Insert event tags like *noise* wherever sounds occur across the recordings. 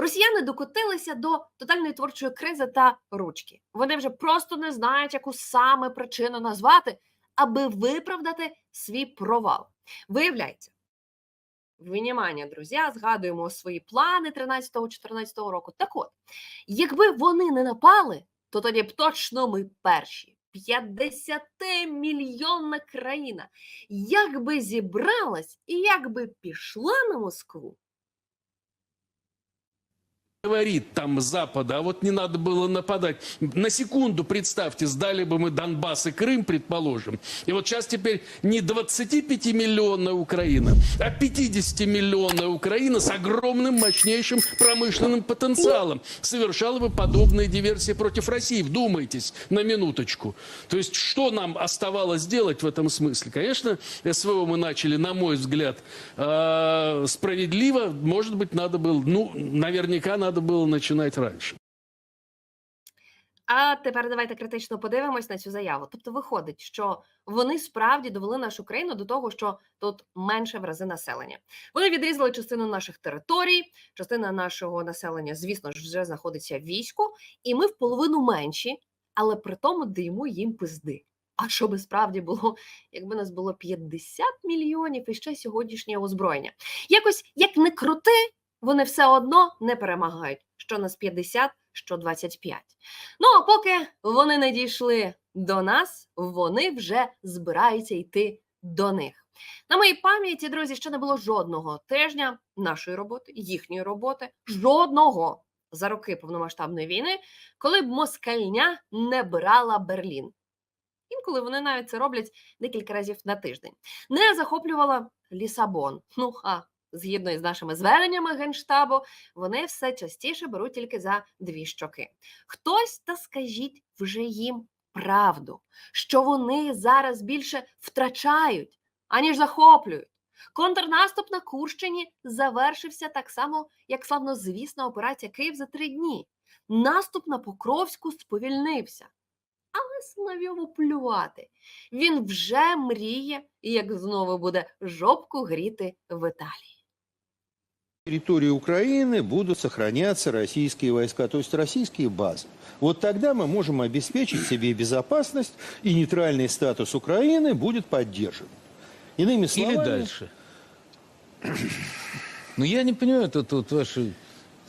Росіяни докотилися до тотальної творчої кризи та ручки. Вони вже просто не знають, яку саме причину назвати, аби виправдати свій провал. Виявляється, Винімання, друзі, згадуємо свої плани 13-14 року. Так от, якби вони не напали, то тоді б точно ми перші. 50-мільйонна країна. Як би зібралась і як би пішла на Москву, говорит там Запада, а вот не надо было нападать. На секунду, представьте, сдали бы мы Донбасс и Крым, предположим. И вот сейчас теперь не 25-миллионная Украина, а 50-миллионная Украина с огромным, мощнейшим промышленным потенциалом совершала бы подобные диверсии против России. Вдумайтесь на минуточку. То есть, что нам оставалось делать в этом смысле? Конечно, СВО мы начали, на мой взгляд, э, справедливо. Может быть, надо было, ну, наверняка надо было начинать раньше. А тепер давайте критично подивимось на цю заяву. Тобто, виходить, що вони справді довели нашу країну до того, що тут менше в рази населення. Вони відрізали частину наших територій, частина нашого населення, звісно ж, вже знаходиться в війську, і ми в половину менші, але при тому даємо їм пизди. А що би справді було, якби нас було 50 мільйонів і ще сьогоднішнє озброєння? Якось як не крути, вони все одно не перемагають. Що нас 50, що 25. Ну а поки вони не дійшли до нас, вони вже збираються йти до них. На моїй пам'яті, друзі, ще не було жодного тижня нашої роботи, їхньої роботи, жодного за роки повномасштабної війни, коли б москальня не брала Берлін. Інколи вони навіть це роблять декілька разів на тиждень. Не захоплювала Лісабон. Ну а згідно із нашими зверненнями генштабу, вони все частіше беруть тільки за дві щоки. Хтось та скажіть вже їм правду, що вони зараз більше втрачають, аніж захоплюють. Контрнаступ на Курщині завершився так само, як славнозвісна операція Київ за три дні. Наступ на Покровську сповільнився. Але Соловйову плювати. Він вже мріє, як знову буде жопку гріти в Італії. Территории Украины будут сохраняться российские войска, то есть российские базы. Вот тогда мы можем обеспечить себе безопасность, и нейтральный статус Украины будет поддержан. Иными словами... Или дальше. Но я не понимаю тут вот вашей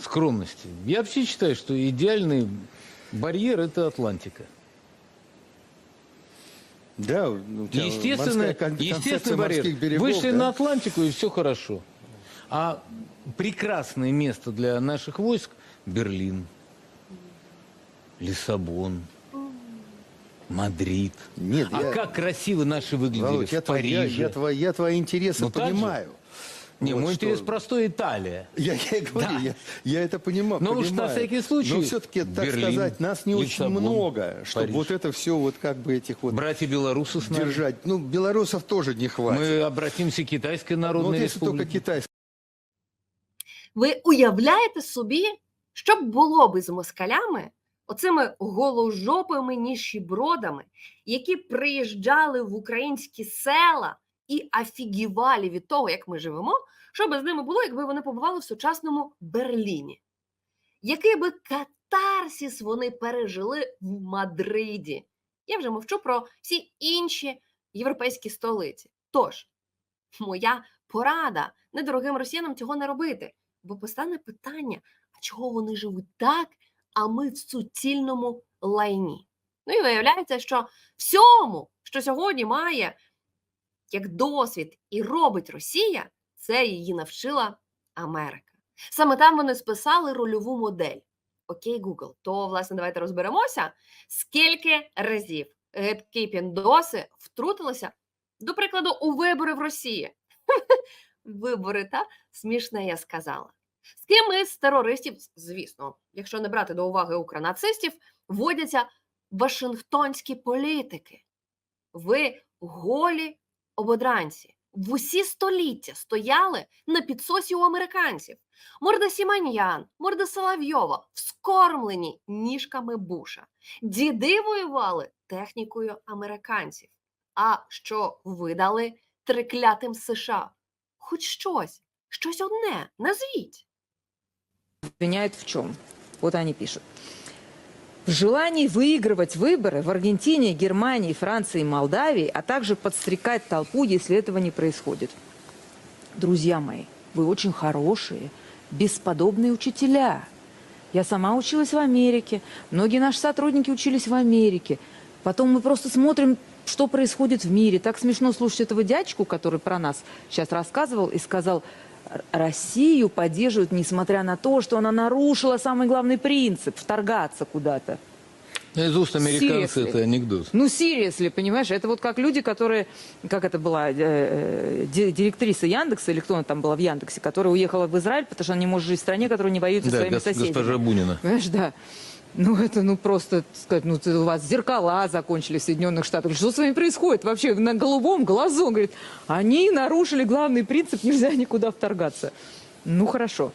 скромности. Я вообще считаю, что идеальный барьер – это Атлантика. Да, ну, Естественно, естественный барьер. берегов, Вышли да? на Атлантику, и все хорошо. А прекрасное место для наших войск – Берлин, Лиссабон, Мадрид. Нет, а я- как красиво наши выглядели Володь, я, в твои- я- Париже. я твои, я твои интересы Ну, же? понимаю. Не, Вот мой что- интерес простой – Италия. Я, я и говорю, Да. я, я это понимаю. Но уж на понимаю. всякий случай Но все-таки, так Берлин, сказать, нас не очень Лиссабон, много, чтобы Париж. вот это все вот как бы этих вот Братья белорусы с нами. держать. Ну, белорусов тоже не хватит. Мы обратимся к Китайской Ну, вот Народной если только Республике. Ви уявляєте собі, що б було би з москалями, оцими голожопими ніщібродами, які приїжджали в українські села і афігівалі від того, як ми живемо, що би з ними було, якби вони побували в сучасному Берліні? Який би катарсіс вони пережили в Мадриді? Я вже мовчу про всі інші європейські столиці. Тож, моя порада недорогим росіянам цього не робити. Бо постане питання: а чого вони живуть так, а ми в суцільному лайні? Ну і виявляється, що всьому, що сьогодні має як досвід і робить Росія, це її навчила Америка. Саме там вони списали рольову модель. Окей, Google, то власне давайте розберемося, скільки разів гидкі піндоси втрутилися, до прикладу, у вибори в Росії. *laughs* Вибори, та смішне я сказала. З ким із терористів, звісно, якщо не брати до уваги укронацистів, водяться вашингтонські політики. Ви голі ободранці. В усі століття стояли на підсосі у американців. Морда Сіманьян, морда Соловйова, вскормлені ніжками Буша. Діди воювали технікою американців. А що видали триклятим США? Хоч щось, щось одне, назвіть. Обвиняют в чем? Вот они пишут. В желании выигрывать выборы в Аргентине, Германии, Франции Молдавии, а также подстрекать толпу, если этого не происходит. Друзья мои, вы очень хорошие, бесподобные учителя. Я сама училась в Америке, многие наши сотрудники учились в Америке. Потом мы просто смотрим, что происходит в мире. Так смешно слушать этого дядьку, который про нас сейчас рассказывал и сказал, «Р- Россию поддерживают, несмотря на то, что она нарушила самый главный принцип – вторгаться куда-то. Из уст американцев это анекдот. Ну, seriously, понимаешь, это вот как люди, которые, как это была, э, ди- директриса Яндекса, или кто она там была в Яндексе, которая уехала в Израиль, потому что она не может жить в стране, которая не воюет со Да, своими гос- соседями. госпожа Бунина. Понимаешь, да. Ну, это, ну, просто, сказать, ну, у вас зеркала закончили в Соединенных Штатах. Что с вами происходит вообще на голубом глазу? Он говорит, они нарушили главный принцип, нельзя никуда вторгаться. Ну, хорошо.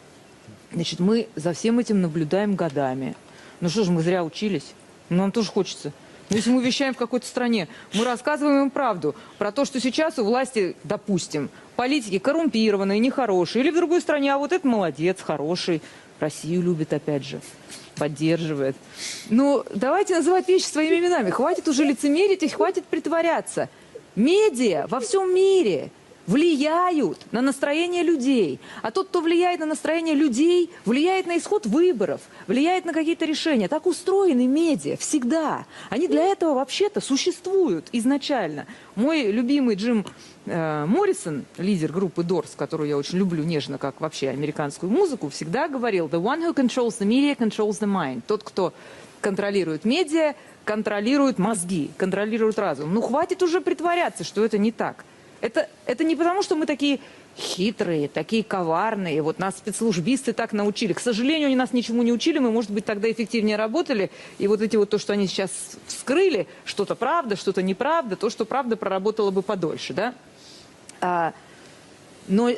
Значит, мы за всем этим наблюдаем годами. Ну что ж, мы зря учились. Ну, нам тоже хочется. Ну, если мы вещаем в какой-то стране, мы рассказываем им правду про то, что сейчас у власти, допустим, политики коррумпированные, нехорошие, или в другой стране, а вот этот молодец, хороший, Россию любит опять же, поддерживает. Ну, давайте называть вещи своими именами. Хватит уже лицемерить и хватит притворяться. Медиа во всем мире влияют на настроение людей. А тот, кто влияет на настроение людей, влияет на исход выборов, влияет на какие-то решения. Так устроены медиа всегда. Они для этого вообще-то существуют изначально. Мой любимый Джим э, Моррисон, лидер группы Doors, которую я очень люблю нежно, как вообще американскую музыку, всегда говорил «The one who controls the media controls the mind». Тот, кто контролирует медиа, контролирует мозги, контролирует разум. Ну, хватит уже притворяться, что это не так. Это, это не потому, что мы такие хитрые, такие коварные. Вот нас спецслужбисты так научили. К сожалению, они нас ничему не учили. Мы, может быть, тогда эффективнее работали. И вот эти вот то, что они сейчас вскрыли, что-то правда, что-то неправда, то, что правда проработало бы подольше, да? А, но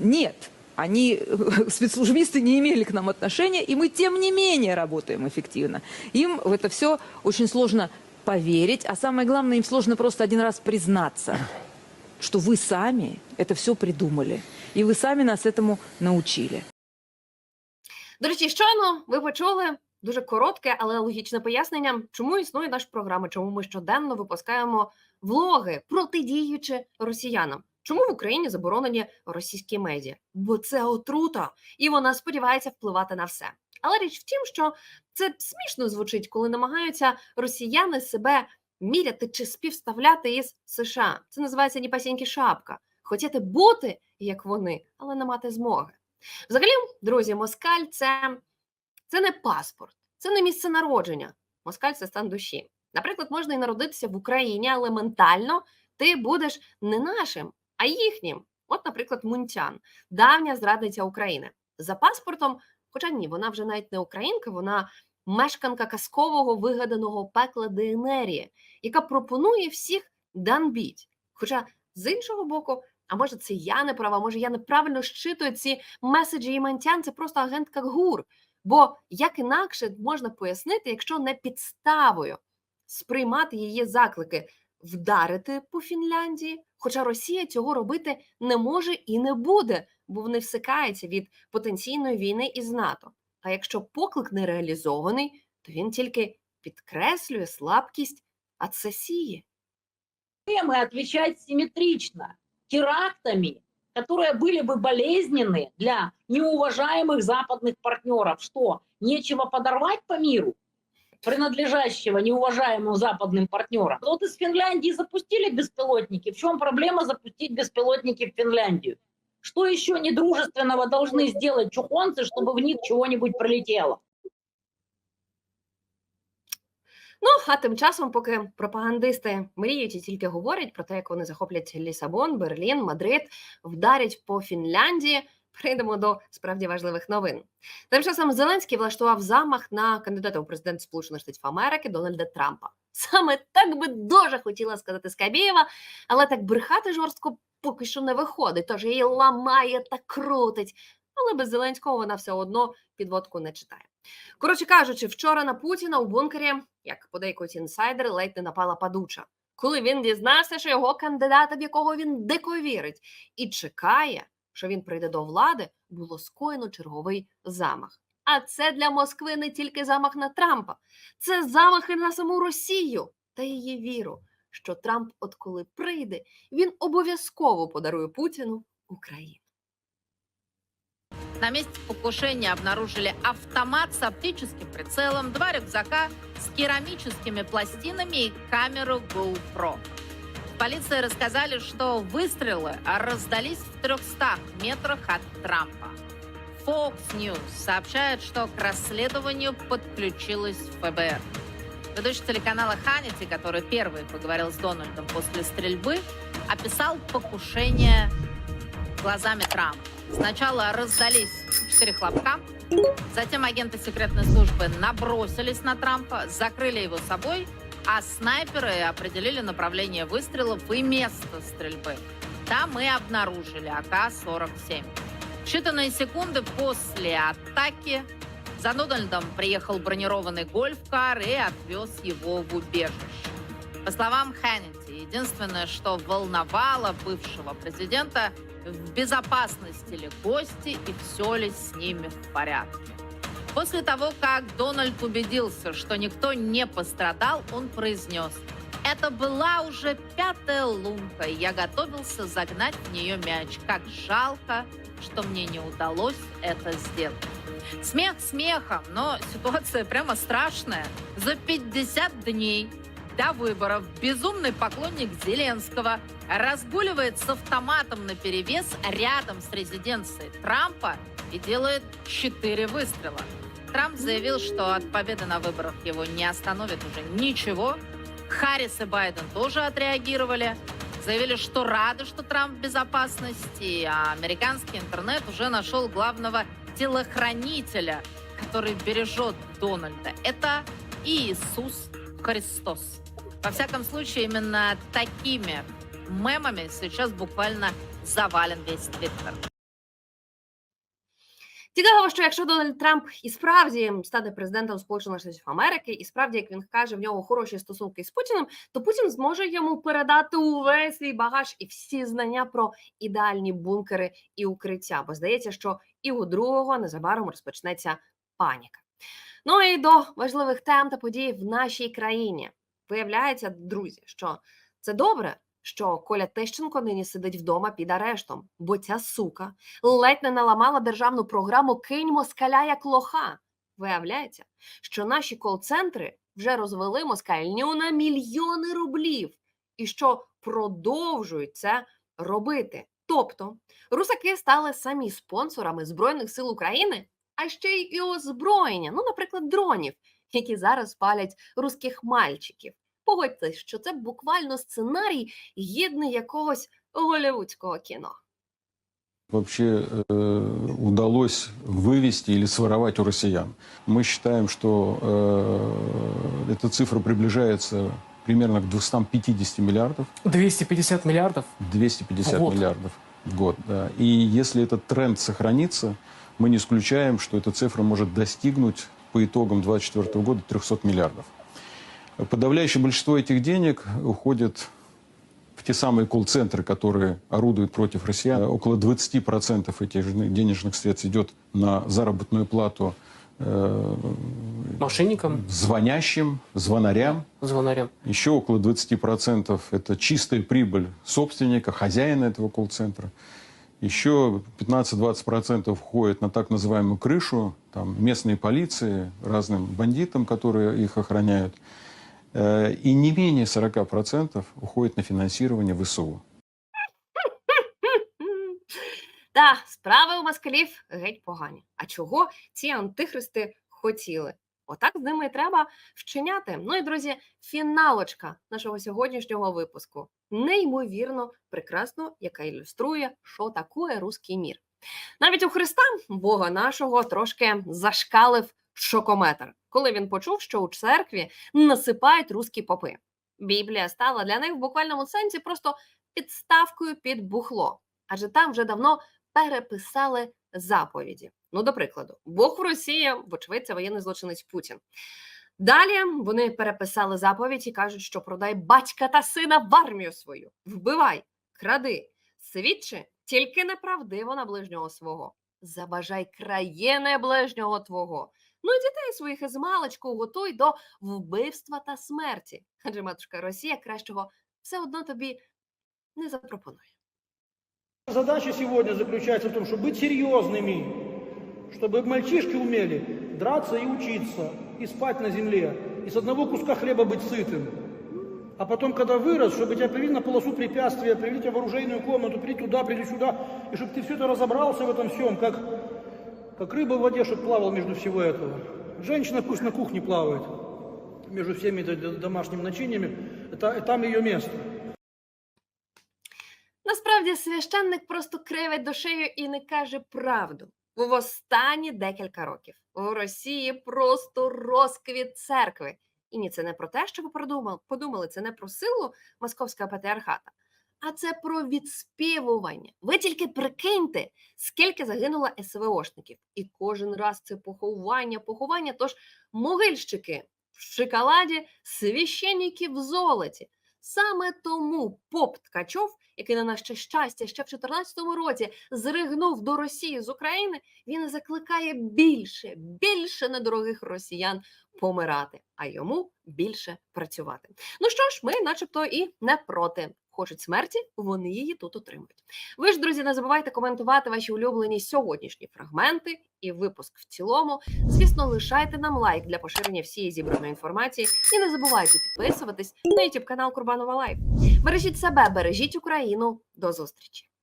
нет, они, *laughs* спецслужбисты, не имели к нам отношения, и мы, тем не менее, работаем эффективно. Им в это все очень сложно поверить, а самое главное, им сложно просто один раз признаться, что вы сами это все придумали, и вы сами нас этому научили. До речі, щойно ви почули дуже коротке, але логічне пояснення, чому існує наша програма, чому ми щоденно випускаємо влоги, протидіючи росіянам. Чому в Україні заборонені російські медіа? Бо це отрута, і вона сподівається впливати на все. Але річ в тім, що це смішно звучить, коли намагаються росіяни себе міряти чи співставляти із США. Це називається ніпасіньки шапка. Хотіти бути як вони, але не мати змоги. Взагалі, друзі, москаль це, це не паспорт, це не місце народження. Москаль це стан душі. Наприклад, можна і народитися в Україні, але ментально ти будеш не нашим, а їхнім. От, наприклад, Мунтян, давня зрадниця України. За паспортом, хоча ні, вона вже навіть не українка, вона мешканка казкового вигаданого пекла ДНРії, яка пропонує всіх данбіть. Хоча з іншого боку, а може, це я не права, може, я неправильно щитую ці меседжі і Мантян, це просто агентка ГУР. Бо як інакше можна пояснити, якщо не підставою сприймати її заклики вдарити по Фінляндії, хоча Росія цього робити не може і не буде, бо вони всикаються від потенційної війни із НАТО. А якщо поклик не реалізований, то він тільки підкреслює слабкість, а це сіє. проблемы отвечать симметрично терактами, которые были бы болезненны для неуважаемых западных партнеров. Что, нечего подорвать по миру, принадлежащего неуважаемым западным партнерам? Вот из Финляндии запустили беспилотники. В чем проблема запустить беспилотники в Финляндию? Что еще недружественного должны сделать чухонцы, чтобы в них чего-нибудь пролетело? Ну, а тим часом, поки пропагандисти мріють і тільки говорять про те, як вони захоплять Лісабон, Берлін, Мадрид, вдарять по Фінляндії. Прийдемо до справді важливих новин. Тим часом Зеленський влаштував замах на кандидата у президент Сполучених Штатів Америки Дональда Трампа. Саме так би дуже хотіла сказати Скабєєва, але так брехати жорстко поки що не виходить. Тож її ламає та крутить. Але без Зеленського вона все одно підводку не читає. Коротше кажучи, вчора на Путіна у бункері, як подейкують інсайдери, ледь не напала падуча, коли він дізнався, що його кандидата, в якого він дико вірить, і чекає, що він прийде до влади, було скоєно черговий замах. А це для Москви не тільки замах на Трампа, це замахи на саму Росію та її віру, що Трамп, от коли прийде, він обов'язково подарує Путіну Україну. На месте покушения обнаружили автомат с оптическим прицелом, два рюкзака с керамическими пластинами и камеру GoPro. В полиции рассказали, что выстрелы раздались в 300 метрах от Трампа. Fox News сообщает, что к расследованию подключилась ФБР. Ведущий телеканала Ханити, который первый поговорил с Дональдом после стрельбы, описал покушение глазами Трампа. Сначала раздались четыре хлопка, затем агенты секретной службы набросились на Трампа, закрыли его собой, а снайперы определили направление выстрелов и место стрельбы. Там мы обнаружили АК-47. В считанные секунды после атаки за Дональдом приехал бронированный гольф-кар и отвез его в убежище. По словам Хэннити, единственное, что волновало бывшего президента, в безопасности ли гости и все ли с ними в порядке. После того, как Дональд убедился, что никто не пострадал, он произнес, это была уже пятая лунка, и я готовился загнать в нее мяч. Как жалко, что мне не удалось это сделать. Смех смехом, но ситуация прямо страшная. За 50 дней до выборов безумный поклонник Зеленского разгуливает с автоматом на перевес рядом с резиденцией Трампа и делает четыре выстрела. Трамп заявил, что от победы на выборах его не остановит уже ничего. Харрис и Байден тоже отреагировали. Заявили, что рады, что Трамп в безопасности, а американский интернет уже нашел главного телохранителя, который бережет Дональда. Это Иисус Христос. Во всяком случае, именно такими мемами сейчас буквально завален весь Твиттер. Цікаво, що якщо Дональд Трамп і справді стане президентом Сполучених Штатів Америки, і справді, як він каже, в нього хороші стосунки з Путіним, то Путін зможе йому передати увесь свій багаж і всі знання про ідеальні бункери і укриття. Бо здається, що і у другого незабаром розпочнеться паніка. Ну і до важливих тем та подій в нашій країні. Виявляється, друзі, що це добре, що Коля Тищенко нині сидить вдома під арештом, бо ця сука ледь не наламала державну програму Кинь москаля як лоха. Виявляється, що наші кол-центри вже розвели москальню на мільйони рублів і що продовжують це робити. Тобто русаки стали самі спонсорами Збройних сил України, а ще й озброєння, ну, наприклад, дронів, які зараз палять руських мальчиків. Погодьтесь, що це буквально сценарій гідний якогось голівудського кіно. вообще э, удалось вывести или своровать у россиян. Мы считаем, что э, эта цифра приближается примерно к 250 миллиардов, 250 миллиардов? 250 В год. миллиардов в год. Да. И если этот тренд сохранится, мы не исключаем, что эта цифра может достигнуть по итогам 2024 года 300 миллиардов. Подавляющее большинство этих денег уходит в те самые колл-центры, которые орудуют против россиян. Около 20% этих денежных средств идет на заработную плату э, Мошенникам, звонящим, звонарям. звонарям. Еще около 20% это чистая прибыль собственника, хозяина этого колл-центра. Еще 15-20% входит на так называемую крышу, там местные полиции, разным бандитам, которые их охраняют. Э, И не менее 40% уходит на финансирование ВСУ. *laughs* Та справи у москалів геть погані. А чого ці антихристи хотіли? Отак з ними і треба вчиняти. Ну і друзі, фіналочка нашого сьогоднішнього випуску. Неймовірно прекрасно, яка ілюструє, що таке руський мір. Навіть у Христа, Бога нашого, трошки зашкалив шокометр, коли він почув, що у церкві насипають руські попи. Біблія стала для них в буквальному сенсі просто підставкою під бухло, адже там вже давно переписали заповіді. Ну, до прикладу, Бог в Росії, вочевидь, це воєнний злочинець Путін. Далі вони переписали заповідь і кажуть, що продай батька та сина в армію свою, вбивай, кради, свідчи тільки неправдиво на ближнього свого. Забажай країни ближнього твого. Ну і дітей своїх із маличку готуй до вбивства та смерті. Адже матушка Росія кращого все одно тобі не запропонує. Задача сегодня заключается в том, чтобы быть серьезными, чтобы мальчишки умели драться и учиться, и спать на земле, и с одного куска хлеба быть сытым. А потом, когда вырос, чтобы тебя привели на полосу препятствия, привели тебя в оружейную комнату, приди туда, приди сюда, и чтобы ты все это разобрался в этом всем, как, как рыба в воде, чтобы плавал между всего этого. Женщина пусть на кухне плавает между всеми д- домашними начиниями, это, там ее место. Насправді священник просто кривить душею і не каже правду. В останні декілька років у Росії просто розквіт церкви. І ні, це не про те, що ви продумали, подумали, це не про силу московського патріархата, а це про відспівування. Ви тільки прикиньте, скільки загинуло СВОшників. І кожен раз це поховання, поховання. Тож могильщики в шоколаді, священники в золоті. Саме тому поп Ткачов, який на наше щастя ще в 2014 році зригнув до Росії з України, він закликає більше, більше недорогих росіян помирати, а йому більше працювати. Ну що ж, ми, начебто, і не проти. Хочуть смерті, вони її тут отримують. Ви ж, друзі, не забувайте коментувати ваші улюблені сьогоднішні фрагменти і випуск в цілому. Звісно, лишайте нам лайк для поширення всієї зібраної інформації. І не забувайте підписуватись на YouTube канал Курбанова Лайф. Бережіть себе, бережіть Україну. До зустрічі!